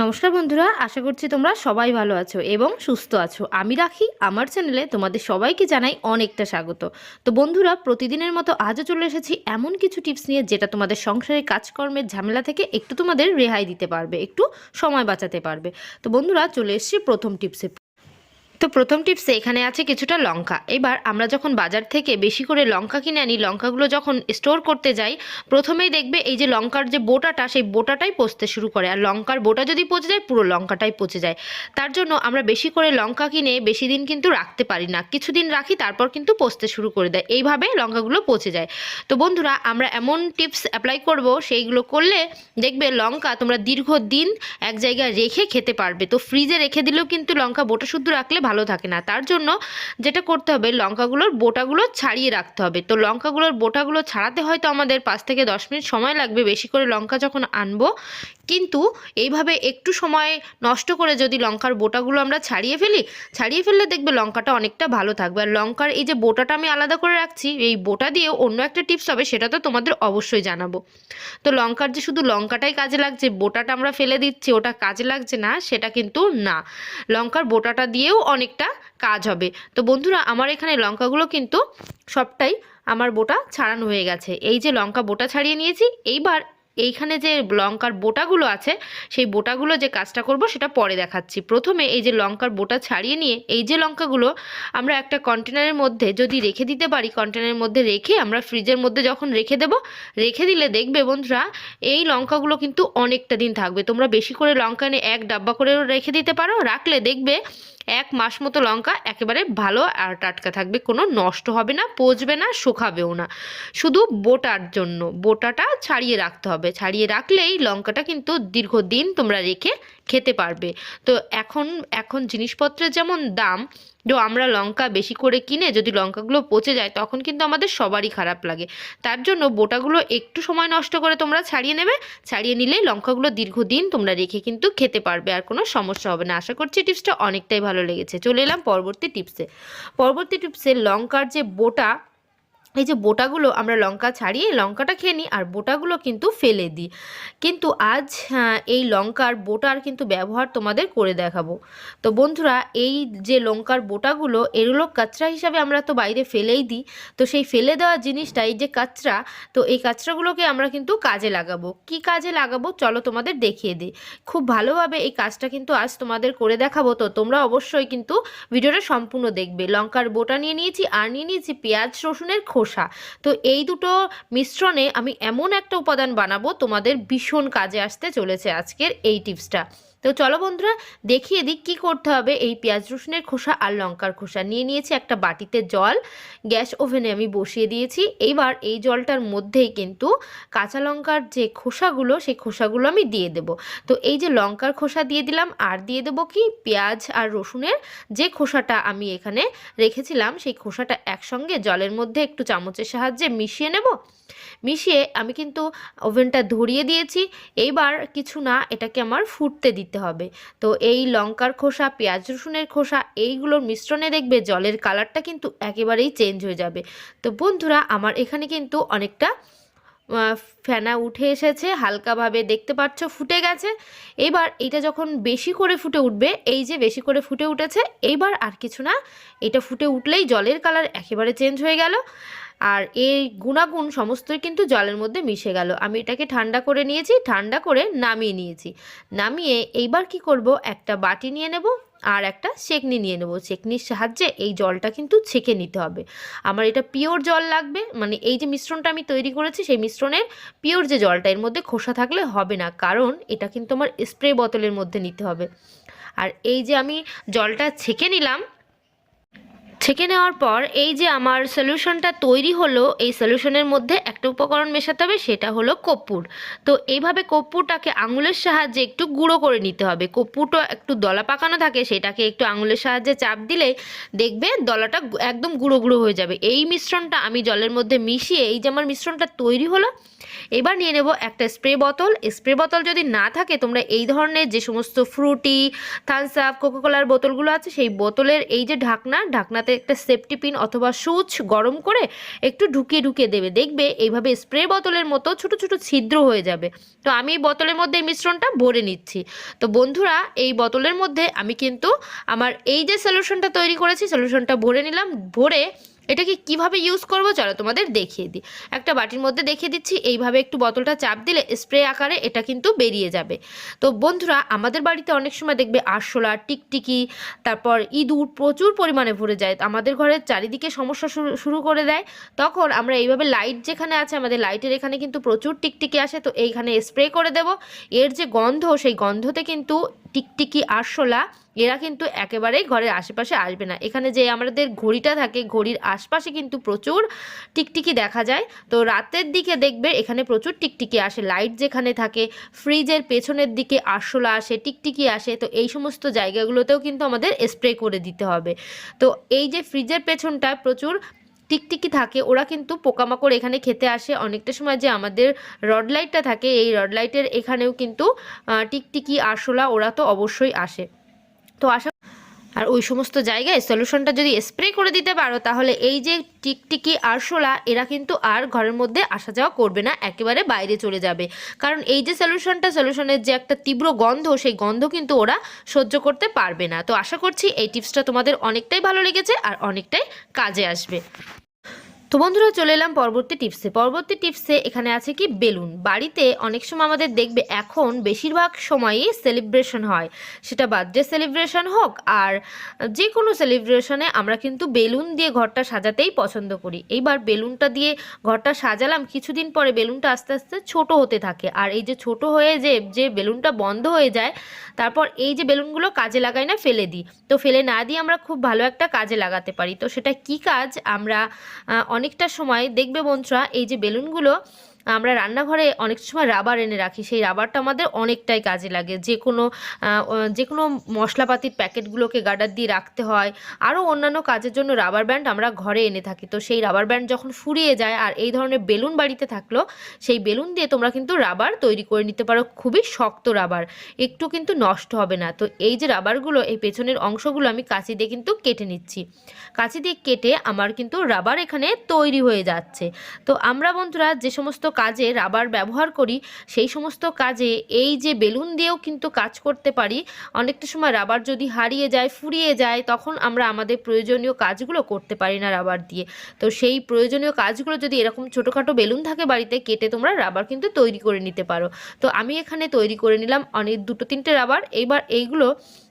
নমস্কার বন্ধুরা, আশা করছি তোমরা সবাই ভালো আছো এবং সুস্থ আছো। আমি রাখি, আমার চ্যানেলে তোমাদের সবাইকে জানাই অনেকটা স্বাগত। তো বন্ধুরা, প্রতিদিনের মতো আজও চলে এসেছি এমন কিছু টিপস নিয়ে যেটা তোমাদের সংসারের কাজকর্মের ঝামেলা থেকে একটু তোমাদের রেহাই দিতে পারবে, একটু সময় বাঁচাতে পারবে। তো বন্ধুরা, চলে এসছি প্রথম টিপসে তো প্রথম টিপসে এখানে আছে কিছুটা লঙ্কা। এবার আমরা যখন বাজার থেকে বেশি করে লঙ্কা কিনে আনি, লঙ্কাগুলো যখন স্টোর করতে যাই, প্রথমেই দেখবে এই যে লঙ্কার যে বোটাটা, সেই বোটাটাই পচতে শুরু করে। আর লঙ্কার বোটা যদি পচে যায়, পুরো লঙ্কাটাই পচে যায়। তার জন্য আমরা বেশি করে লঙ্কা কিনে বেশি দিন কিন্তু রাখতে পারি না। কিছুদিন রাখি, তারপর কিন্তু পচতে শুরু করে দেয়। এইভাবে লঙ্কাগুলো পচে যায়। তো বন্ধুরা, আমরা এমন টিপস অ্যাপ্লাই করব, সেইগুলো করলে দেখবে লঙ্কা তোমরা দীর্ঘ দিন এক জায়গায় রেখে খেতে পারবে। তো ফ্রিজে রেখে দিলেও কিন্তু লঙ্কা বোটা শুদ্ধ রাখলে ভালো থাকে না। তার জন্য যেটা করতে হবে, লঙ্কাগুলোর বোটাগুলো ছাড়িয়ে রাখতে হবে। তো লঙ্কাগুলোর বোটাগুলো ছাড়াতে হয়তো আমাদের পাঁচ থেকে দশ মিনিট সময় লাগবে। বেশি করে লঙ্কা যখন আনব কিন্তু এইভাবে একটু সময় নষ্ট করে যদি লঙ্কার বোটাগুলো আমরা ছাড়িয়ে ফেলি, ছাড়িয়ে ফেললে দেখবে লঙ্কাটা অনেকটা ভালো থাকবে। আর লঙ্কার এই যে বোটাটা আমি আলাদা করে রাখছি, এই বোটা দিয়েও অন্য একটা টিপস হবে, সেটা তো তোমাদের অবশ্যই জানাব। তো লঙ্কার যে শুধু লঙ্কাটাই কাজে লাগছে, বোটাটা আমরা ফেলে দিচ্ছি, ওটা কাজে লাগছে না, সেটা কিন্তু না। লঙ্কার বোটাটা দিয়েও অনেকটা কাজ হবে। তো বন্ধুরা, আমার এখানে লঙ্কাগুলো কিন্তু সবটাই আমার বোটা ছাড়ানো হয়ে গেছে। এই যে লঙ্কা বোটা ছাড়িয়ে নিয়েছি, এইবার এইখানে যে লঙ্কার বোটাগুলো আছে, সেই বোটাগুলো যে কাজটা করব সেটা পরে দেখাচ্ছি। প্রথমে এই যে লঙ্কার বোটা ছাড়িয়ে নিয়ে, এই যে লঙ্কাগুলো আমরা একটা কন্টেনারের মধ্যে যদি রেখে দিতে পারি কন্টেনারের মধ্যে রেখে আমরা ফ্রিজের মধ্যে যখন রেখে দেব, রেখে দিলে দেখবে বন্ধুরা, এই লঙ্কাগুলো কিন্তু অনেকটা দিন থাকবে। তোমরা বেশি করে লঙ্কা এনে এক ডাব্বা করে রেখে দিতে পারো। রাখলে দেখবে এক মাস মতো লঙ্কা একেবারে ভালো আর টাটকা থাকবে। কোনো নষ্ট হবে না, পচবে না, শুকাবেও না। শুধু বোটার জন্য। বোটাটা ছাড়িয়ে রাখতে হবে। ছাড়িয়ে রাখলেই লঙ্কাটা কিন্তু দীর্ঘদিন তোমরা রেখে খেতে পারবে। তো এখন এখন জিনিসপত্রের যেমন দাম, তো আমরা লঙ্কা বেশি করে কিনে যদি লঙ্কাগুলো পচে যায় তখন কিন্তু আমাদের সবারই খারাপ লাগে। তার জন্য বোটাগুলো একটু সময় নষ্ট করে তোমরা ছাড়িয়ে নেবে, ছাড়িয়ে নিলেই লঙ্কাগুলো দীর্ঘদিন তোমরা রেখে কিন্তু খেতে পারবে আর কোনো সমস্যা হবে না। আশা করছি টিপসটা অনেকটাই ভালো লেগেছে। চলে এলাম পরবর্তী টিপসে। পরবর্তী টিপসে লঙ্কার যে বোটা এই যে বোটাগুলো আমরা লঙ্কা ছাড়িয়ে লঙ্কাটা খেয়ে নিই, আর বোটাগুলো কিন্তু ফেলে দিই। কিন্তু আজ এই লঙ্কার বোটার কিন্তু ব্যবহার তোমাদের করে দেখাবো। তো বন্ধুরা, এই যে লঙ্কার বোটাগুলো, এগুলো কাঁচরা হিসাবে আমরা তো বাইরে ফেলেই দিই। তো সেই ফেলে দেওয়া জিনিসটা, এই যে কাঁচরা, তো এই কাঁচরাগুলোকে আমরা কিন্তু কাজে লাগাবো। কি কাজে লাগাবো? চলো তোমাদের দেখিয়ে দিই। খুব ভালোভাবে এই কাজটা কিন্তু আজ তোমাদের করে দেখাবো। তো তোমরা অবশ্যই কিন্তু ভিডিওটা সম্পূর্ণ দেখবে। লঙ্কার বোটা নিয়ে নিয়েছি, আর নিয়ে নিয়েছি পেঁয়াজ রসুনের খোসা। তো এই দুটো মিশ্রণে আমি এমন একটা উপাদান বানাবো তোমাদের ভীষণ কাজে আসতে চলেছে আজকের এই টিপসটা। তো চলো বন্ধুরা, দেখিয়ে দিই কী করতে হবে। এই পেঁয়াজ রসুনের খোসা আর লঙ্কার খোসা নিয়ে নিয়েছি একটা বাটিতে জল। গ্যাস ওভেনে আমি বসিয়ে দিয়েছি। এইবার এই জলটার মধ্যেই কিন্তু কাঁচা লঙ্কার যে খোসাগুলো, সেই খোসাগুলো আমি দিয়ে দেব। তো এই যে লঙ্কার খোসা দিয়ে দিলাম, আর দিয়ে দেবো কি পেঁয়াজ আর রসুনের যে খোসাটা আমি এখানে রেখেছিলাম, সেই খোসাটা একসঙ্গে জলের মধ্যে একটু চামচের সাহায্যে মিশিয়ে নেব। মিশিয়ে আমি কিন্তু ওভেনটা ধরিয়ে দিয়েছি। এইবার কিছু না, এটাকে আমার ফুটতে দিতে হবে। তো এই লঙ্কার খোসা, পেঁয়াজ রসুনের খোসা, এইগুলোর মিশ্রণে দেখবে জলের কালারটা কিন্তু একেবারেই চেঞ্জ হয়ে যাবে। তো বন্ধুরা, আমার এখানে কিন্তু অনেকটা ফেনা উঠে এসেছে, হালকাভাবে দেখতে পাচ্ছ ফুটে গেছে। এবার এটা যখন বেশি করে ফুটে উঠবে, এই যে বেশি করে ফুটে উঠেছে, এইবার আর কিছু না, এটা ফুটে উঠলেই জলের কালার একেবারে চেঞ্জ হয়ে গেল। আর এই গুণাগুণ সমস্তই কিন্তু জলের মধ্যে মিশে গেল। আমি এটাকে ঠান্ডা করে নিয়েছি, ঠান্ডা করে নামিয়ে নিয়েছি। নামিয়ে এইবার কি করব? একটা বাটি নিয়ে নেব আর একটা সেকনি নিয়ে নেব। সেকনির সাহায্যে এই জলটা কিন্তু ছেঁকে নিতে হবে। আমার এটা পিওর জল লাগবে মানে এই যে মিশ্রণটা আমি তৈরি করেছি, সেই মিশ্রণের পিওর যে জলটা এর মধ্যে খোসা থাকলে হবে না, কারণ এটা কিন্তু আমার স্প্রে বোতলের মধ্যে নিতে হবে। আর এই যে আমি জলটা ছেঁকে নিলাম ছেঁকে নেওয়ার পর এই যে আমার সলিউশনটা তৈরি হলো, এই সলিউশনের মধ্যে একটা উপকরণ মেশাতে হবে, সেটা হলো কর্পূর। তো এইভাবে কর্পূরটাকে আঙুলের সাহায্যে একটু গুঁড়ো করে নিতে হবে। কর্পূরটা একটু দলা পাকানো থাকে, সেটাকে একটু আঙুলের সাহায্যে চাপ দিলে দেখবে দলাটা একদম গুঁড়ো গুঁড়ো হয়ে যাবে। এই মিশ্রণটা আমি জলের মধ্যে মিশিয়ে এই যে আমার মিশ্রণটা তৈরি হলো, এবার নিয়ে নেব একটা স্প্রে বোতল স্প্রে বোতল যদি না থাকে, তোমরা এই ধরনের যে সমস্ত ফ্রুটি থামস আপ কোকোকোলার বোতলগুলো আছে, সেই বোতলের এই যে ঢাকনা, ঢাকনাতে একটা সেফটি পিন অথবা সুচ গরম করে একটু ঢুকিয়ে ঢুকিয়ে দেবে। দেখবে এইভাবে স্প্রে বোতলের মতো ছোট ছোট ছিদ্র হয়ে যাবে। তো আমি এই বোতলের মধ্যে এই মিশ্রণটা ভরে নিচ্ছি। তো বন্ধুরা, এই বোতলের মধ্যে আমি কিন্তু আমার এই যে সলিউশনটা তৈরি করেছি সলিউশনটা ভরে নিলাম। ভরে এটাকে কীভাবে ইউজ করব? চলো তোমাদের দেখিয়ে দিই। একটা বাটির মধ্যে দেখিয়ে দিচ্ছি, এইভাবে একটু বোতলটা চাপ দিলে স্প্রে আকারে এটা কিন্তু বেরিয়ে যাবে। তো বন্ধুরা, আমাদের বাড়িতে অনেক সময় দেখবে আরশোলা, টিকটিকি, তারপর ইঁদুর প্রচুর পরিমাণে ভরে যায়। আমাদের ঘরের চারিদিকে সমস্যা শুরু করে দেয়। তখন আমরা এইভাবে লাইট যেখানে আছে, আমাদের লাইটের এখানে কিন্তু প্রচুর টিকটিকি আসে। তো এইখানে স্প্রে করে দেব। এর যে গন্ধ, সেই গন্ধতে কিন্তু টিকটিকি আরশোলা এরা কিন্তু একেবারেই ঘরের আশেপাশে আসবে না। এখানে যে আমাদের ঘড়িটা থাকে, ঘড়ির আশপাশে কিন্তু প্রচুর টিকটিকি দেখা যায়। তো রাতের দিকে দেখবে এখানে প্রচুর টিকটিকি আসে। লাইট যেখানে থাকে, ফ্রিজের পেছনের দিকে আরশোলা আসে, টিকটিকি আসে। তো এই সমস্ত জায়গাগুলোতেও কিন্তু আমাদের স্প্রে করে দিতে হবে। তো এই যে ফ্রিজের পেছনটা প্রচুর টিকটিকি থাকে, ওরা কিন্তু পোকামাকড় এখানে খেতে আসে। অনেকটা সময় যে আমাদের রড লাইটটা থাকে, এই রড লাইটের এখানেও কিন্তু টিকটিকি, আরশোলা ওরা তো অবশ্যই আসে। তো আশা আর ওই সমস্ত জায়গায় সলিউশনটা যদি স্প্রে করে দিতে পারো, তাহলে এই যে টিকটিকি আরশোলা এরা কিন্তু আর ঘরের মধ্যে আসা যাওয়া করবে না, একেবারে বাইরে চলে যাবে। কারণ এই যে সলিউশনটা সলিউশনের যে একটা তীব্র গন্ধ, সেই গন্ধ কিন্তু ওরা সহ্য করতে পারবে না। তো আশা করছি এই টিপসটা তোমাদের অনেকটাই ভালো লেগেছে আর অনেকটাই কাজে আসবে। তো বন্ধুরা, চলে এলাম পরবর্তী টিপসে পরবর্তী টিপসে এখানে আছে কি? বেলুন। বাড়িতে অনেক সময় আমাদের দেখবে এখন বেশিরভাগ সময়ই সেলিব্রেশন হয়। সেটা বার্থডে সেলিব্রেশন হোক আর যে কোনো সেলিব্রেশনে আমরা কিন্তু বেলুন দিয়ে ঘরটা সাজাতেই পছন্দ করি। এইবার বেলুনটা দিয়ে ঘরটা সাজালাম, কিছুদিন পরে বেলুনটা আস্তে আস্তে ছোট হতে থাকে। আর এই যে ছোট হয়ে যে যে বেলুনটা বন্ধ হয়ে যায়, তারপর এই যে বেলুনগুলো কাজে লাগাই না, ফেলে দিই। তো ফেলে না দিয়ে আমরা খুব ভালো একটা কাজে লাগাতে পারি। তো সেটা কি কাজ? আমরা অনেকটা সময় দেখবে বন্ধুরা এই যে বেলুনগুলো আমরা রান্নাঘরে অনেক সময় রাবার এনে রাখি। সেই রাবারটা আমাদের অনেকটাই কাজে লাগে। যে কোনো যে কোনো মশলাপাতির প্যাকেটগুলোকে গার্ডার দিয়ে রাখতে হয়। আরও অন্যান্য কাজের জন্য রাবার ব্যান্ড আমরা ঘরে এনে থাকি। তো সেই রাবার ব্যান্ড যখন ফুরিয়ে যায় আর এই ধরনের বেলুন বাড়িতে থাকল, সেই বেলুন দিয়ে তোমরা কিন্তু রাবার তৈরি করে নিতে পারো। খুবই শক্ত রাবার একটু কিন্তু নষ্ট হবে না। তো এই যে রাবারগুলো এই পেছনের অংশগুলো আমি কাঁচি দিয়ে কিন্তু কেটে নিচ্ছি। কাঁচি দিয়ে কেটে আমার কিন্তু রাবার এখানে তৈরি হয়ে যাচ্ছে। তো আমরা বন্ধুরা যে সমস্ত কাজে রাবার ব্যবহার করি, সেই সমস্ত কাজে এই যে বেলুন দিয়েও কিন্তু কাজ করতে পারি। অনেকটা সময় রাবার যদি হারিয়ে যায়, ফুরিয়ে যায়, তখন আমরা আমাদের প্রয়োজনীয় কাজগুলো করতে পারি না রাবার দিয়ে। তো সেই প্রয়োজনীয় কাজগুলো যদি এরকম ছোটোখাটো বেলুন থাকে বাড়িতে, কেটে তোমরা রাবার কিন্তু তৈরি করে নিতে পারো। তো আমি এখানে তৈরি করে নিলাম অনেক দুটো তিনটে রাবার। এইবার এইগুলো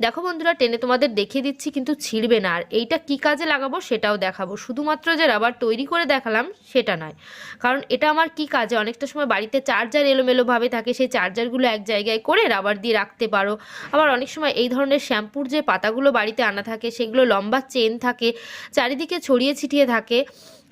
দেখো বন্ধুরা, টেনে তোমাদের দেখিয়ে দিচ্ছি, কিন্তু ছিঁড়বে না। আর এইটা কি কাজে লাগাবো সেটাও দেখাবো। শুধুমাত্র যে রাবার তৈরি করে দেখালাম, সেটা নয়। কারণ এটা আমার কি কাজে? অনেকটা সময় বাড়িতে চার্জার এলোমেলোভাবে থাকে, সেই চার্জারগুলো এক জায়গায় করে রাবার দিয়ে রাখতে পারো। আবার অনেক সময় এই ধরনের শ্যাম্পুর যে পাতাগুলো বাড়িতে আনা থাকে, সেগুলো লম্বা চেন থাকে, চারিদিকে ছড়িয়ে ছিটিয়ে থাকে।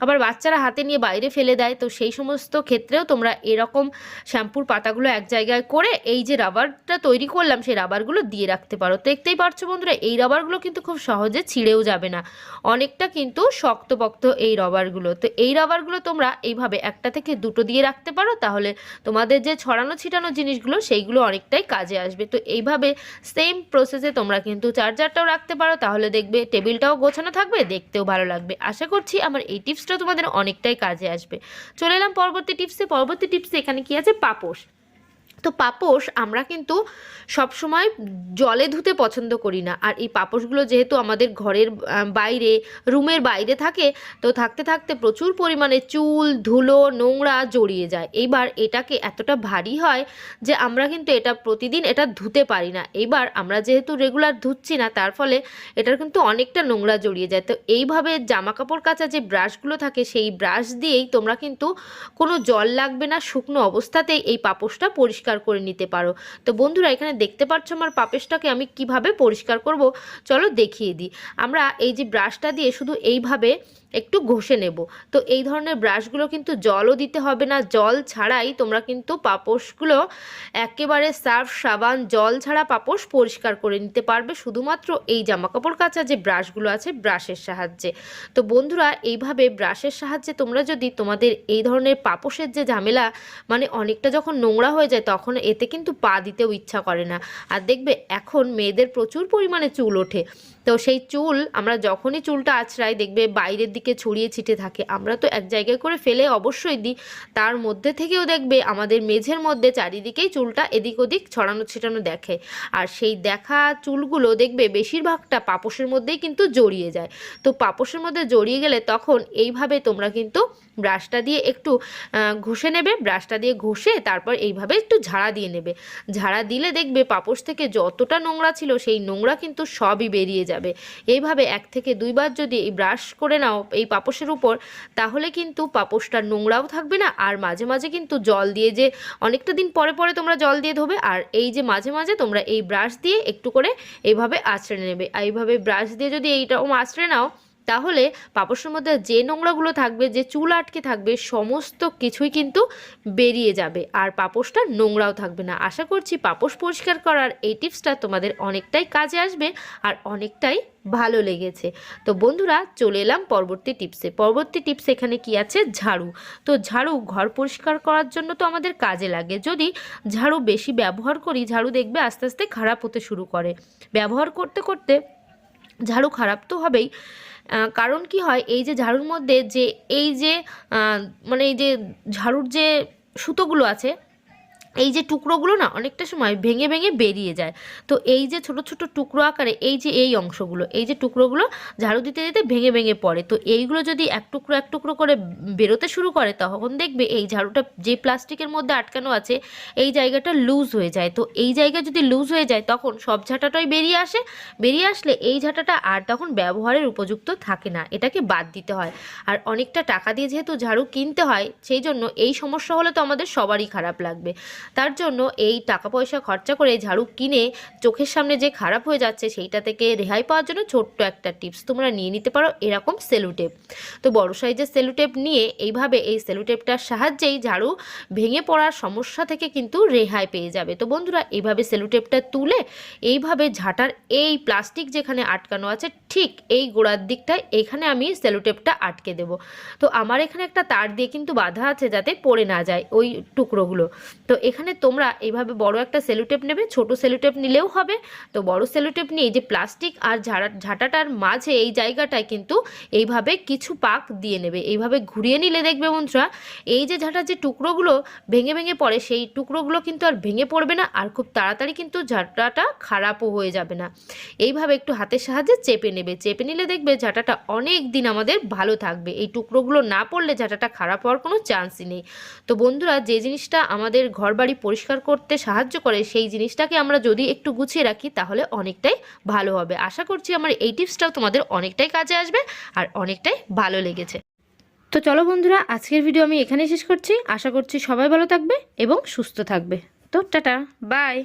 আবার বাচ্চারা হাতে নিয়ে বাইরে ফেলে দেয়। তো সেই সমস্ত ক্ষেত্রেও তোমরা এরকম শ্যাম্পুর পাতাগুলো এক জায়গায় করে এই যে রাবারটা তৈরি করলাম, সেই রাবারগুলো দিয়ে রাখতে পারো। দেখতেই পারছ বন্ধুরা, এই রাবারগুলো কিন্তু খুব সহজে ছিঁড়েও যাবে না। অনেকটা কিন্তু শক্তপোক্ত এই রাবারগুলো। তো এই রাবারগুলো তোমরা এইভাবে একটা থেকে দুটো দিয়ে রাখতে পারো, তাহলে তোমাদের যে ছড়ানো ছিটানো জিনিসগুলো, সেইগুলো অনেকটাই কাজে আসবে। তো এইভাবে সেম প্রসেসে তোমরা কিন্তু চার্জারটাও রাখতে পারো, তাহলে দেখবে টেবিলটাও গোছানো থাকবে, দেখতেও ভালো লাগবে। আশা করছি আমার এই টিপসটা তোমাদের অনেকটাই কাজে আসবে। চলে এলাম পরবর্তী টিপসে পরবর্তী টিপসে এখানে কি আছে? পাপোশ। তো পাপোশ আমরা কিন্তু সব সময় জলে ধুতে পছন্দ করি না। আর এই পাপোশগুলো যেহেতু আমাদের ঘরের বাইরে, রুমের বাইরে থাকে, তো থাকতে থাকতে প্রচুর পরিমাণে চুল, ধুলো, নোংরা জড়িয়ে যায়। এইবার এটাকে এতটা ভারী হয় যে আমরা কিন্তু এটা প্রতিদিন এটা ধুতে পারি না। এইবার আমরা যেহেতু রেগুলার ধুচ্ছি না, তার ফলে এটার কিন্তু অনেকটা নোংরা জড়িয়ে যায়। তো এইভাবে জামা কাপড় কাচা যে ব্রাশগুলো থাকে, সেই ব্রাশ দিয়েই তোমরা কিন্তু কোনো জল লাগবে না, শুকনো অবস্থাতেই এই পাপোশটা পরিষ্কার করে নিতে পারো। তো বন্ধুরা, এখানে দেখতে পাচ্ছ আমার পাপোশটাকে আমি কীভাবে পরিষ্কার করব? চলো দেখিয়ে দিই। আমরা এই যে ব্রাশটা দিয়ে শুধু এইভাবে একটু ঘষে নেব। তো এই ধরনের ব্রাশগুলো কিন্তু জলও দিতে হবে না। জল ছাড়াই তোমরা কিন্তু পাপোশগুলো একেবারে সার্ফ সাবান, জল ছাড়া পাপোশ পরিষ্কার করে নিতে পারবে। শুধুমাত্র এই জামাকাপড় কাচা যে ব্রাশগুলো আছে, ব্রাশের সাহায্যে। তো বন্ধুরা, এইভাবে ব্রাশের সাহায্যে তোমরা যদি তোমাদের এই ধরনের পাপোশের যে ঝামেলা মানে অনেকটা যখন নোংরা হয়ে যায়, তখন তখন এতে কিন্তু পা দিতেও ইচ্ছা করে না। আর দেখবে এখন মেয়েদের প্রচুর পরিমাণে চুল ওঠে। তো সেই চুল আমরা যখনই চুলটা আছড়াই, দেখবে বাইরের দিকে ছড়িয়ে ছিটে থাকে। আমরা তো এক জায়গায় করে ফেলে অবশ্যই দিই। তার মধ্যে থেকেও দেখবে আমাদের মেঝের মধ্যে চারিদিকেই চুলটা এদিক ওদিক ছড়ানো ছিটানো দেখে। আর সেই দেখা চুলগুলো দেখবে বেশিরভাগটা পাপোশের মধ্যেই কিন্তু জড়িয়ে যায়। তো পাপোশের মধ্যে জড়িয়ে গেলে তখন এইভাবে তোমরা কিন্তু ব্রাশটা দিয়ে একটু ঘষে নেবে। ব্রাশটা দিয়ে ঘষে তারপর এইভাবে একটু ঝাড়া দিয়ে নেবে। ঝাড়া দিলে দেখবে পাপোশ থেকে যতটা নোংরা ছিল সেই নোংরা কিন্তু সবই বেরিয়ে যাবে। এইভাবে এক থেকে দুইবার যদি এই ব্রাশ করে নাও এই পাপোশের উপর, তাহলে কিন্তু পাপোশটা নোংরাও থাকবে না। আর মাঝে মাঝে কিন্তু জল দিয়ে যে অনেকটা দিন পরে পরে তোমরা জল দিয়ে ধোবে, আর এই যে মাঝে মাঝে তোমরা এই ব্রাশ দিয়ে একটু করে এইভাবে আঁচড়ে নেবে। এইভাবে ব্রাশ দিয়ে যদি এইরকম আঁচড়ে নাও তাহলে পাপোশের মধ্যে যে নোংরাগুলো থাকবে, যে চুল আটকে থাকবে, সমস্ত কিছুই কিন্তু বেরিয়ে যাবে। আর পাপোশটা নোংরাও থাকবে না। আশা করছি পাপোশ পরিষ্কার করার এই টিপসটা তোমাদের অনেকটাই কাজে আসবে আর অনেকটাই ভালো লেগেছে। তো বন্ধুরা, চলে এলাম পরবর্তী টিপসে। পরবর্তী টিপস এখানে কি আছে? ঝাড়ু। তো ঝাড়ু ঘর পরিষ্কার করার জন্য তো আমাদের কাজে লাগে। যদি ঝাড়ু বেশি ব্যবহার করি, ঝাড়ু দেখবে আস্তে আস্তে খারাপ হতে শুরু করে। ব্যবহার করতে করতে ঝাড়ু খারাপ তো হবেই। কারণ কি হয়, এই যে ঝাড়ুর মধ্যে যে, এই যে মানে এই যে ঝাড়ুর যে সুতোগুলো আছে এই যে টুকরোগুলো না অনেকটা সময় ভেঙে ভেঙে বেরিয়ে যায়। তো এই যে ছোট ছোট টুকরো আকারে এই যে এই অংশগুলো, এই যে টুকরোগুলো ঝাড়ু দিতে দিতে ভেঙে ভেঙে পড়ে। তো এইগুলো যদি এক টুকরো এক টুকরো করে বেরোতে শুরু করে, তখন দেখবে এই ঝাড়ুটা যে প্লাস্টিকের মধ্যে আটকানো আছে, এই জায়গাটা লুজ হয়ে যায়। তো এই জায়গা যদি লুজ হয়ে যায়, তখন সব ঝাঁটাটাই বেরিয়ে আসে। বেরিয়ে আসলে এই ঝাঁটাটা আর তখন ব্যবহারের উপযুক্ত থাকে না। এটাকে বাদ দিতে হয়। আর অনেকটা টাকা দিয়ে যেহেতু ঝাড়ু কিনতে হয়, সেই জন্য এই সমস্যা হলে তো আমাদের সবারই খারাপ লাগবে। তার জন্য এই টাকা পয়সা খরচা করে ঝাড়ু কিনে চোখের সামনে যে খারাপ হয়ে যাচ্ছে সেইটা থেকে রেহাই পাওয়ার জন্য ছোট্ট একটা টিপস তোমরা নিয়ে নিতে পারো এরকম সেলুটেপ। তো বড় সাইজের সেলুটেপ নিয়ে এইভাবে এই সেলুটেপটার সাহায্যেই ঝাড়ু ভেঙে পড়ার সমস্যা থেকে কিন্তু রেহাই পেয়ে যাবে। তো বন্ধুরা, এইভাবে সেলুটেপটা তুলে এইভাবে ঝাঁটার এই প্লাস্টিক যেখানে আটকানো আছে, ঠিক এই গোড়ার দিকটায় এখানে আমি সেলুটেপটা আটকে দেব। তো আমার এখানে একটা তার দিয়ে কিন্তু বাঁধা আছে যাতে পড়ে না যায় ওই টুকরোগুলো। তো এখানে তোমরা এইভাবে বড় একটা সেলুটেপ নেবে, ছোট সেলুটেপ নিলেও হবে। তো বড় সেলুটেপ নিয়ে যে প্লাস্টিক আর ঝাড়া, ঝাঁটাটার মাঝে এই জায়গাটায় কিন্তু এইভাবে কিছু পাক দিয়ে নেবে। এইভাবে ঘুরিয়ে নিলে দেখবে বন্ধুরা, এই যে ঝাঁটার যে টুকরোগুলো ভেঙে ভেঙে পড়ে, সেই টুকরোগুলো কিন্তু আর ভেঙে পড়বে না আর খুব তাড়াতাড়ি কিন্তু ঝাঁটাটা খারাপও হয়ে যাবে না। এইভাবে একটু হাতের সাহায্যে চেপে নেবে। চেপে নিলে দেখবে ঝাঁটাটা অনেক দিন আমাদের ভালো থাকবে। এই টুকরোগুলো না পড়লে ঝাঁটাটা খারাপ হওয়ার কোনো চান্সই নেই। তো বন্ধুরা, যে জিনিসটা আমাদের ঘরবাড়ি পরিষ্কার করতে সাহায্য করে, সেই জিনিসটাকে আমরা যদি একটু গুছিয়ে রাখি, তাহলে অনেকটাই ভালো হবে। আশা করছি আমার এই টিপসটাও তোমাদের অনেকটাই কাজে আসবে আর অনেকটাই ভালো লেগেছে। তো চলো বন্ধুরা, আজকের ভিডিও আমি এখানে শেষ করছি। আশা করছি সবাই ভালো থাকবে এবং সুস্থ থাকবে। তো টাটা, বাই।